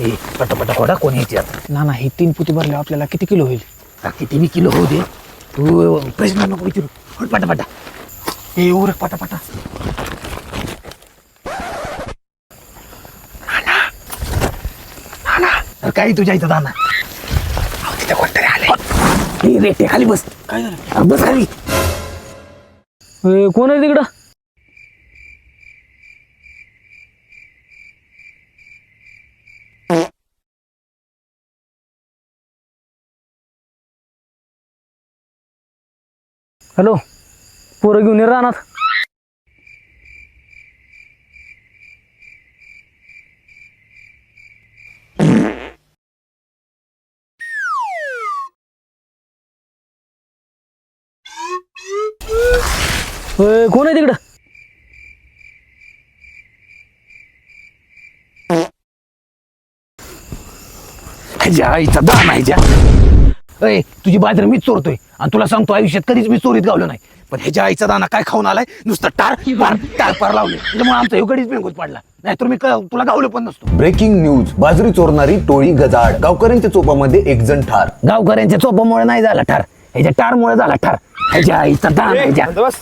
ए पटापटा खोडा कोणी याच्यात ना ना हे तीन पुती भरले आपल्याला किती किलो होईल? हा, किती बी किलो होऊ दे. तू प्रश्न नको विचारू. हट पटापटा. ए उरक पटापटा. अरे काही तुझ्या इथं दाना अहो, तिथे कोणतरी आले रेटे खाली बस. काय झालं? बस खाली. ए, कोण आहे तिकडं? हॅलो पोरं घेऊन ये रानात. कोण आहे तिकडं? ह्याच्या आईचा आहे ज्या. अय तुझी बाजरी मीच चोरतोय. आणि तुला सांगतो आयुष्यात कधीच मी चोरीत गावलो नाही. पण ह्याच्या आईचा दाना काय खाऊन आलाय? नुसतं टार पार टार पार लावले. त्याच्यामुळे आमचा एवढीच बेंगोत पडला. नाहीतर मी क- तुला गावलो पण नसतो. Breaking news. बाजरी चोरणारी टोळी गजाड गावकऱ्यांच्या चोपामध्ये एक जण ठार. गावकऱ्यांच्या चोपामुळे नाही झाला ठार. ह्याच्या टारमुळे झाला ठार. ह्याच्या आईचा दाना ह्याच्या बस